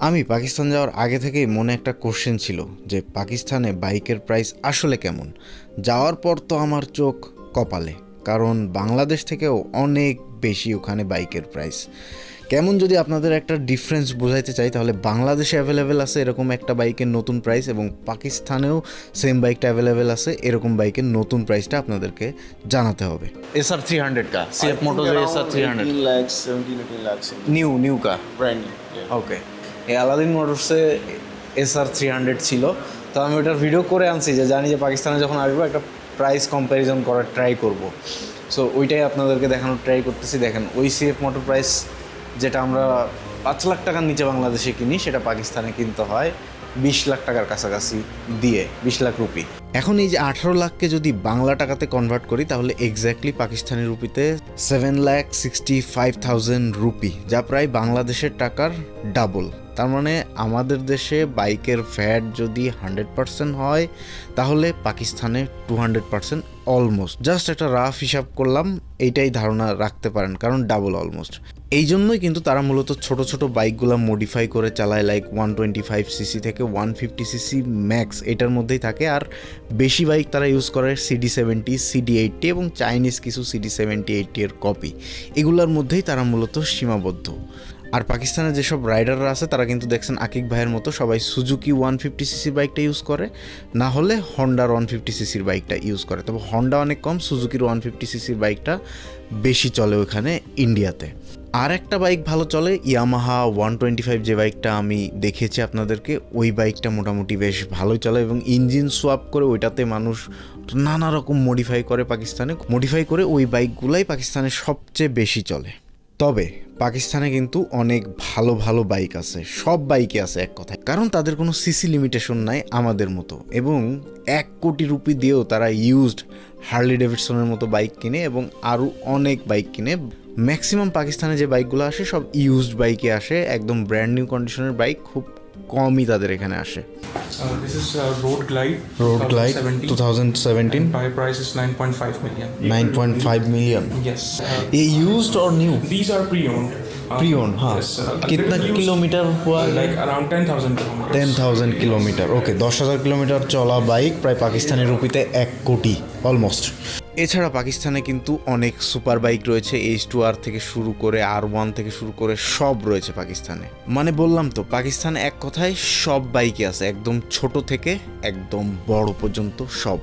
আমি পাকিস্তান যাওয়ার আগে থেকেই মনে একটা কোশ্চেন ছিল যে পাকিস্তানে বাইকের প্রাইস আসলে কেমন? যাওয়ার পর তো আমার চোখ কপালে কারণ বাংলাদেশ থেকেও অনেক বেশি ওখানে বাইকের প্রাইস কেমন যদি আপনাদের একটা ডিফারেন্স বোঝাইতে চাই তাহলে বাংলাদেশে অ্যাভেলেবেল আছে এরকম একটা বাইকের নতুন প্রাইস এবং পাকিস্তানেও সেম বাইকটা অ্যাভেলেবেল আছে এরকম বাইকের নতুন প্রাইসটা আপনাদেরকে জানাতে হবে। এস আর থ্রি হান্ড্রেড কা? C F moto S R three hundred 18 lakhs, 17, 18 lakhs. New new কা ওকে এই আলাদিন মোটরসে এস আর থ্রি হান্ড্রেড ছিল। তো আমি ওটার ভিডিও করে আনছি যে জানি যে পাকিস্তানে যখন আসব একটা প্রাইস কম্প্যারিজন করার ট্রাই করব। সো ওইটাই আপনাদেরকে দেখানোর ট্রাই করতেছি। দেখেন, ওই সিএফ মোটর প্রাইস যেটা আমরা পাঁচ লাখ টাকার নিচে বাংলাদেশে কিনি, সেটা পাকিস্তানে কিনতে হয় বিশ লাখ টাকার কাছাকাছি দিয়ে, বিশ লাখ রুপি। এখন এই যে আঠারো লাখকে যদি বাংলা টাকাতে কনভার্ট করি, তাহলে exactly Pakistani রুপিতে seven lakh sixty five thousand rupee যা প্রায় বাংলাদেশের টাকার ডাবল তার মানে আমাদের দেশে বাইকের ভ্যাট যদি হান্ড্রেড পার্সেন্ট হয়, তাহলে পাকিস্তানে two hundred percent almost just একটা রাফ হিসাব করলাম, এইটাই ধারণা রাখতে পারেন, কারণ ডাবল অলমোস্ট এই জন্যই কিন্তু তারা মূলত ছোট ছোট বাইকগুলো মডিফাই করে চালায় like one twenty five CC থেকে ওয়ান ফিফটি সিসি ম্যাক্স এটার মধ্যেই থাকে। আর বেশি বাইক তারা ইউজ করে সিডি সেভেন্টি সিডি এইটটি এবং চাইনিজ কিছু সিডি সেভেন্টি এইটটি এর কপি এগুলোর মধ্যেই তারা মূলত সীমাবদ্ধ। আর পাকিস্তানের যেসব রাইডাররা আছে, তারা কিন্তু দেখছেন আকিক ভাইয়ের মতো সবাই সুজুকি ওয়ান ফিফটি সিসির বাইকটা ইউজ করে। না হলে হন্ডার ওয়ান ফিফটি সিসির বাইকটা ইউজ করে। তবে হন্ডা অনেক কম সুজুকির ওয়ান ফিফটি সিসির বাইকটা বেশি চলে ওখানে ইন্ডিয়াতে আর একটা বাইক ভালো চলে ইয়ামাহা ওয়ান টোয়েন্টি ফাইভ যে বাইকটা আমি দেখেছি আপনাদেরকে, ওই বাইকটা মোটামুটি বেশ ভালোই চলে এবং ইঞ্জিন সোয়াপ করে ওইটাতে মানুষ নানা রকম মডিফাই করে পাকিস্তানে। মডিফাই করে ওই বাইকগুলাই পাকিস্তানে সবচেয়ে বেশি চলে। তবে পাকিস্তানে কিন্তু অনেক ভালো ভালো বাইক আছে। সব বাইকে আছে এক কথায়। কারণ তাদের কোনো সিসি লিমিটেশন নাই আমাদের মতো। এবং এক কোটি রুপি দিয়েও তারা ইউজড হার্লি ডেভিডসনের মতো বাইক কিনে এবং আরও অনেক বাইক কিনে। ম্যাক্সিমাম পাকিস্তানে যে বাইকগুলো আসে সব ইউজড বাইকে আসে। একদম ব্র্যান্ড নিউ কন্ডিশনের বাইক খুব কমই তাদের এখানে আসে। This Road Glide price million 9.5 million A used or new this are pre owned Uh, Pre-owned, हाँ. Yes. Uh, a कितना little used, किलोमीटर हुआ uh, Like around 10,000 kilometers. Ten thousand kilometre okay দশ হাজার কিলোমিটার চলা bike প্রায় পাকিস্তানি রুপিতে এক কোটি almost এছাড়া পাকিস্তানে কিন্তু অনেক সুপার বাইক রয়েছে এইচ টু আর থেকে শুরু করে আর ওয়ান থেকে শুরু করে সব রয়েছে পাকিস্তানে মানে বললাম তো পাকিস্তানে এক কথায় সব বাইকই আছে একদম ছোট থেকে একদম বড় পর্যন্ত সব